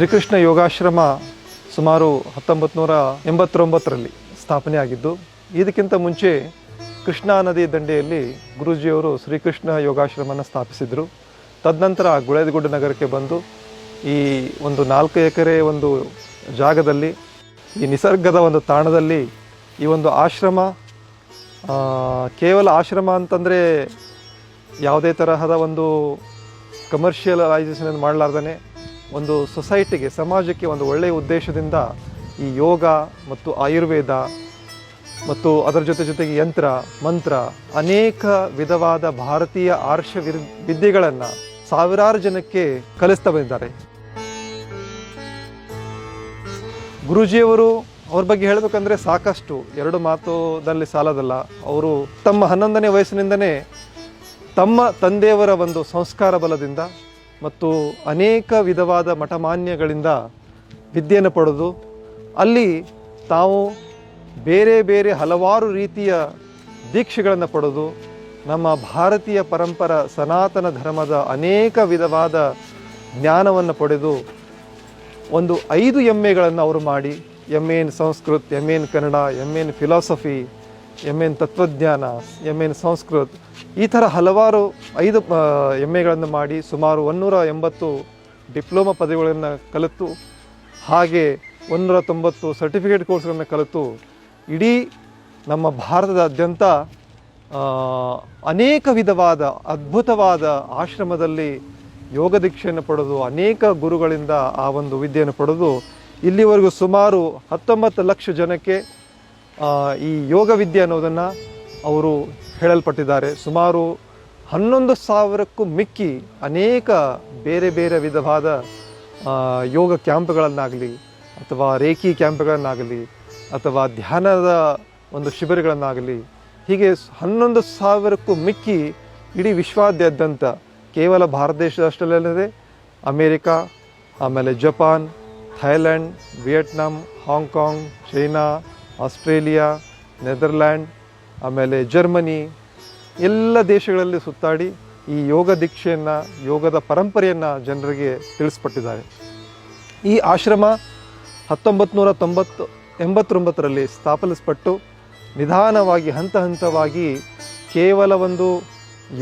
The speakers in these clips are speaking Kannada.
ಶ್ರೀಕೃಷ್ಣ ಯೋಗಾಶ್ರಮ ಸುಮಾರು ಹತ್ತೊಂಬತ್ತು ನೂರ ಎಂಬತ್ತೊಂಬತ್ತರಲ್ಲಿ ಸ್ಥಾಪನೆ ಆಗಿದ್ದು ಇದಕ್ಕಿಂತ ಮುಂಚೆ ಕೃಷ್ಣಾ ನದಿ ದಂಡೆಯಲ್ಲಿ ಗುರೂಜಿಯವರು ಶ್ರೀಕೃಷ್ಣ ಯೋಗಾಶ್ರಮನ ಸ್ಥಾಪಿಸಿದರು. ತದನಂತರ ಗುಳೇದಗುಡ್ಡ ನಗರಕ್ಕೆ ಬಂದು ಈ ಒಂದು ನಾಲ್ಕು ಎಕರೆ ಒಂದು ಜಾಗದಲ್ಲಿ, ಈ ನಿಸರ್ಗದ ಒಂದು ತಾಣದಲ್ಲಿ ಈ ಒಂದು ಆಶ್ರಮ ಕೇವಲ ಆಶ್ರಮ ಅಂತಂದರೆ ಯಾವುದೇ ತರಹದ ಒಂದು ಕಮರ್ಷಿಯಲೈಸೇಷನ್ ಮಾಡಲಾರ್ದೇ ಒಂದು ಸೊಸೈಟಿಗೆ, ಸಮಾಜಕ್ಕೆ ಒಂದು ಒಳ್ಳೆಯ ಉದ್ದೇಶದಿಂದ ಈ ಯೋಗ ಮತ್ತು ಆಯುರ್ವೇದ ಮತ್ತು ಅದರ ಜೊತೆ ಜೊತೆಗೆ ಯಂತ್ರ, ಮಂತ್ರ, ಅನೇಕ ವಿಧವಾದ ಭಾರತೀಯ ಆರ್ಷ ವಿದ್ಯೆಗಳನ್ನು ಸಾವಿರಾರು ಜನಕ್ಕೆ ಕಲಿಸ್ತಾ ಬಂದಿದ್ದಾರೆ ಗುರೂಜಿಯವರು ಅವ್ರ ಬಗ್ಗೆ ಹೇಳಬೇಕಂದ್ರೆ ಸಾಕಷ್ಟು. ಎರಡು ಮಾತುದಲ್ಲಿ ಸಾಲದಲ್ಲ. ಅವರು ತಮ್ಮ ಹನ್ನೊಂದನೇ ವಯಸ್ಸಿನಿಂದನೇ ತಮ್ಮ ತಂದೆಯವರ ಒಂದು ಸಂಸ್ಕಾರ ಬಲದಿಂದ ಮತ್ತು ಅನೇಕ ವಿಧವಾದ ಮಠಮಾನ್ಯಗಳಿಂದ ವಿದ್ಯೆಯನ್ನು ಪಡೆದು ಅಲ್ಲಿ ತಾವು ಬೇರೆ ಬೇರೆ ಹಲವಾರು ರೀತಿಯ ದೀಕ್ಷೆಗಳನ್ನು ಪಡೆದು ನಮ್ಮ ಭಾರತೀಯ ಪರಂಪರ ಸನಾತನ ಧರ್ಮದ ಅನೇಕ ವಿಧವಾದ ಜ್ಞಾನವನ್ನು ಪಡೆದು ಒಂದು ಐದು ಎಂ ಎಗಳನ್ನು ಅವರು ಮಾಡಿ M in Sanskrit, M in Kannada, M in philosophy M in ತತ್ವಜ್ಞಾನ ಎಂ ಎನ್ ಸಂಸ್ಕೃತ್, ಈ ಥರ ಹಲವಾರು ಐದು ಎಂ ಎಗಳನ್ನು ಮಾಡಿ ಸುಮಾರು ಒನ್ನೂರ ಎಂಬತ್ತು ಡಿಪ್ಲೊಮಾ ಪದವಿಗಳನ್ನು ಕಲಿತು, ಹಾಗೆ ಒಂದೂರ ತೊಂಬತ್ತು ಸರ್ಟಿಫಿಕೇಟ್ ಕೋರ್ಸ್ಗಳನ್ನು ಕಲಿತು, ಇಡೀ ನಮ್ಮ ಭಾರತದಾದ್ಯಂತ ಅನೇಕ ವಿಧವಾದ ಅದ್ಭುತವಾದ ಆಶ್ರಮದಲ್ಲಿ ಯೋಗ ದೀಕ್ಷೆಯನ್ನು ಪಡೆದು, ಅನೇಕ ಗುರುಗಳಿಂದ ಆ ಒಂದು ವಿದ್ಯೆಯನ್ನು ಪಡೆದು, ಇಲ್ಲಿವರೆಗೂ ಸುಮಾರು ಹತ್ತೊಂಬತ್ತು ಲಕ್ಷ ಜನಕ್ಕೆ ಈ ಯೋಗ ವಿದ್ಯೆ ಅನ್ನೋದನ್ನು ಅವರು ಹೇಳಲ್ಪಟ್ಟಿದ್ದಾರೆ. ಸುಮಾರು ಹನ್ನೊಂದು ಸಾವಿರಕ್ಕೂ ಮಿಕ್ಕಿ ಅನೇಕ ಬೇರೆ ಬೇರೆ ವಿಧವಾದ ಯೋಗ ಕ್ಯಾಂಪ್ಗಳನ್ನಾಗಲಿ ಅಥವಾ ರೇಖಿ ಕ್ಯಾಂಪ್ಗಳನ್ನಾಗಲಿ ಅಥವಾ ಧ್ಯಾನದ ಒಂದು ಶಿಬಿರಗಳನ್ನಾಗಲಿ ಹೀಗೆ ಹನ್ನೊಂದು ಸಾವಿರಕ್ಕೂ ಮಿಕ್ಕಿ ಇಡೀ ವಿಶ್ವಾದ್ಯಂತ ಕೇವಲ ಭಾರತ ದೇಶದಷ್ಟಲ್ಲದೆ ಅಮೇರಿಕಾ, ಆಮೇಲೆ Japan Thailand Vietnam, Hong Kong, China Australia, Netherland, ಆಮೇಲೆ ಜರ್ಮನಿ, ಎಲ್ಲ ದೇಶಗಳಲ್ಲಿ ಸುತ್ತಾಡಿ ಈ ಯೋಗ ದೀಕ್ಷೆಯನ್ನು, ಯೋಗದ ಪರಂಪರೆಯನ್ನು ಜನರಿಗೆ ತಿಳಿಸ್ಪಟ್ಟಿದ್ದಾರೆ. ಈ ಆಶ್ರಮ ಹತ್ತೊಂಬತ್ತು ನೂರ ತೊಂಬತ್ತು ಎಂಬತ್ತೊಂಬತ್ತರಲ್ಲಿ ಸ್ಥಾಪಿಸಲ್ಪಟ್ಟು ನಿಧಾನವಾಗಿ, ಹಂತ ಹಂತವಾಗಿ ಕೇವಲ ಒಂದು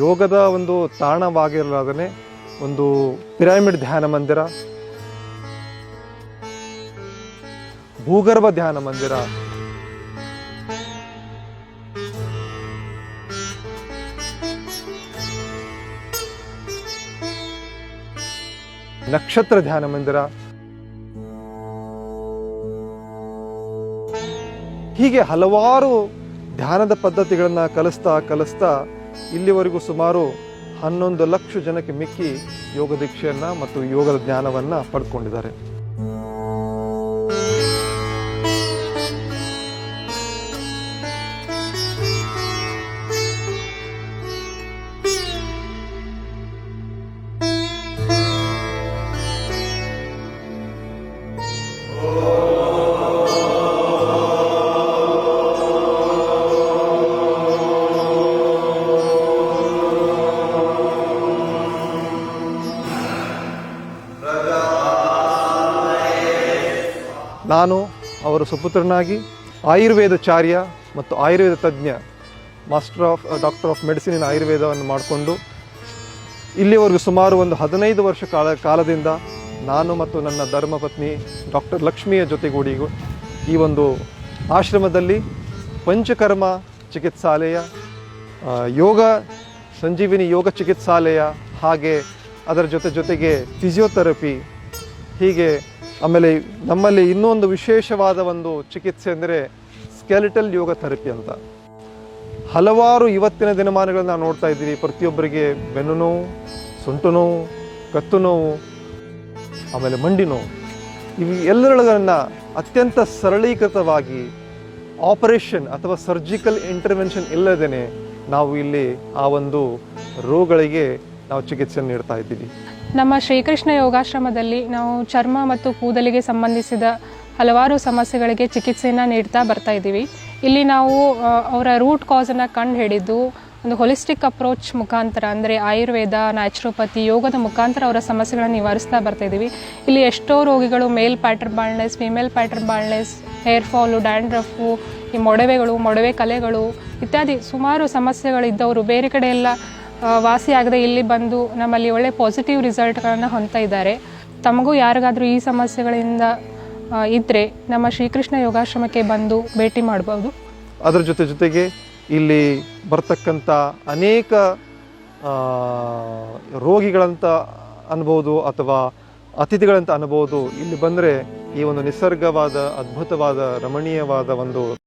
ಯೋಗದ ಒಂದು ತಾಣವಾಗಿರಲಾದನೆ ಒಂದು ಪಿರಾಮಿಡ್ ಧ್ಯಾನ ಮಂದಿರ, ಭೂಗರ್ಭ ಧ್ಯಾನ ಮಂದಿರ ನಕ್ಷತ್ರ ಧ್ಯಾನ ಮಂದಿರ. ಹೀಗೆ ಹಲವಾರು ಧ್ಯಾನದ ಪದ್ಧತಿಗಳನ್ನು ಕಲಿಸ್ತಾ ಕಲಿಸ್ತಾ ಇಲ್ಲಿವರೆಗೂ ಸುಮಾರು ಹನ್ನೊಂದು ಲಕ್ಷ ಜನಕ್ಕೆ ಮಿಕ್ಕಿ ಯೋಗ ದೀಕ್ಷೆಯನ್ನು ಮತ್ತು ಯೋಗದ ಜ್ಞಾನವನ್ನು ಪಡ್ಕೊಂಡಿದ್ದಾರೆ ನಾನು ಅವರ ಸುಪುತ್ರನಾಗಿ ಆಯುರ್ವೇದಚಾರ್ಯ ಮತ್ತು ಆಯುರ್ವೇದ ತಜ್ಞ, master of doctor of medicine in ಆಯುರ್ವೇದವನ್ನು ಮಾಡಿಕೊಂಡು ಇಲ್ಲಿವರೆಗೂ ಸುಮಾರು ಒಂದು ಹದಿನೈದು ವರ್ಷ ಕಾಲ, ಕಾಲದಿಂದ ನಾನು ಮತ್ತು ನನ್ನ ಧರ್ಮಪತ್ನಿ ಡಾಕ್ಟರ್ ಲಕ್ಷ್ಮಿಯ ಜೊತೆಗೂಡಿ ಈ ಒಂದು ಆಶ್ರಮದಲ್ಲಿ ಪಂಚಕರ್ಮ ಚಿಕಿತ್ಸಾಲಯ ಯೋಗ, ಸಂಜೀವಿನಿ ಯೋಗ ಚಿಕಿತ್ಸಾಲಯ ಹಾಗೆ ಅದರ ಜೊತೆ ಜೊತೆಗೆ ಫಿಸಿಯೋಥೆರಪಿ ಹೀಗೆ ಆಮೇಲೆ ನಮ್ಮಲ್ಲಿ ಇನ್ನೊಂದು ವಿಶೇಷವಾದ ಒಂದು ಚಿಕಿತ್ಸೆ ಅಂದರೆ ಸ್ಕೆಲಿಟಲ್ ಯೋಗ ಥೆರಪಿ ಅಂತ. ಹಲವಾರು ಇವತ್ತಿನ ದಿನಮಾನಗಳನ್ನ ನಾವು ನೋಡ್ತಾ ಇದ್ದೀವಿ. ಪ್ರತಿಯೊಬ್ಬರಿಗೆ ಬೆನ್ನು ನೋವು, ಸೊಂಟು ನೋವು, ಕತ್ತು ನೋವು, ಆಮೇಲೆ ಮಂಡಿ ನೋವು. ಇವು ಎಲ್ಲರೊಳಗನ್ನು ಅತ್ಯಂತ ಸರಳೀಕೃತವಾಗಿ ಆಪರೇಷನ್ ಅಥವಾ ಸರ್ಜಿಕಲ್ ಇಂಟರ್ವೆನ್ಷನ್ ಇಲ್ಲದೇ ನಾವು ಇಲ್ಲಿ ಆ ಒಂದು ರೋಗಗಳಿಗೆ ನಾವು ಚಿಕಿತ್ಸೆಯನ್ನು ನೀಡ್ತಾ ಇದ್ದೀವಿ. ನಮ್ಮ ಶ್ರೀಕೃಷ್ಣ ಯೋಗಾಶ್ರಮದಲ್ಲಿ ನಾವು ಚರ್ಮ ಮತ್ತು ಕೂದಲಿಗೆ ಸಂಬಂಧಿಸಿದ ಹಲವಾರು ಸಮಸ್ಯೆಗಳಿಗೆ ಚಿಕಿತ್ಸೆಯನ್ನು ನೀಡ್ತಾ ಬರ್ತಾ ಇದ್ದೀವಿ. ಇಲ್ಲಿ ನಾವು ಅವರ ರೂಟ್ ಕಾಸನ್ನು ಕಂಡು ಹಿಡಿದು ಒಂದು ಹೊಲಿಸ್ಟಿಕ್ ಅಪ್ರೋಚ್ ಮುಖಾಂತರ ಅಂದರೆ ಆಯುರ್ವೇದ ನ್ಯಾಚುರೋಪತಿ ಯೋಗದ ಮುಖಾಂತರ ಅವರ ಸಮಸ್ಯೆಗಳನ್ನು ನಿವಾರಿಸ್ತಾ ಬರ್ತಾ ಇದ್ದೀವಿ. ಇಲ್ಲಿ ಎಷ್ಟೋ ರೋಗಿಗಳು male pattern baldness female pattern baldness hair fall dandruff ಈ ಮೊಡವೆಗಳು, ಮೊಡವೆ ಕಲೆಗಳು ಇತ್ಯಾದಿ ಸುಮಾರು ಸಮಸ್ಯೆಗಳಿದ್ದವರು ಬೇರೆ ಕಡೆ ಎಲ್ಲ ವಾಸಿಯಾಗದೆ ಇಲ್ಲಿ ಬಂದು ನಮ್ಮಲ್ಲಿ ಒಳ್ಳೆ ಪಾಸಿಟಿವ್ ರಿಸಲ್ಟ್ಗಳನ್ನು ಹೊಂದ್ತಾ ಇದ್ದಾರೆ. ತಮಗೂ ಯಾರಿಗಾದರೂ ಈ ಸಮಸ್ಯೆಗಳಿಂದ ಇದ್ದರೆ ನಮ್ಮ ಶ್ರೀಕೃಷ್ಣ ಯೋಗಾಶ್ರಮಕ್ಕೆ ಬಂದು ಭೇಟಿ ಮಾಡ್ಬೋದು. ಅದರ ಜೊತೆ ಜೊತೆಗೆ ಇಲ್ಲಿ ಬರ್ತಕ್ಕಂಥ ಅನೇಕ ರೋಗಿಗಳಂತ ಅನ್ಬೋದು ಅಥವಾ ಅತಿಥಿಗಳಂತ ಅನ್ಬೋದು. ಇಲ್ಲಿ ಬಂದರೆ ಈ ಒಂದು ನಿಸರ್ಗವಾದ, ಅದ್ಭುತವಾದ, ರಮಣೀಯವಾದ ಒಂದು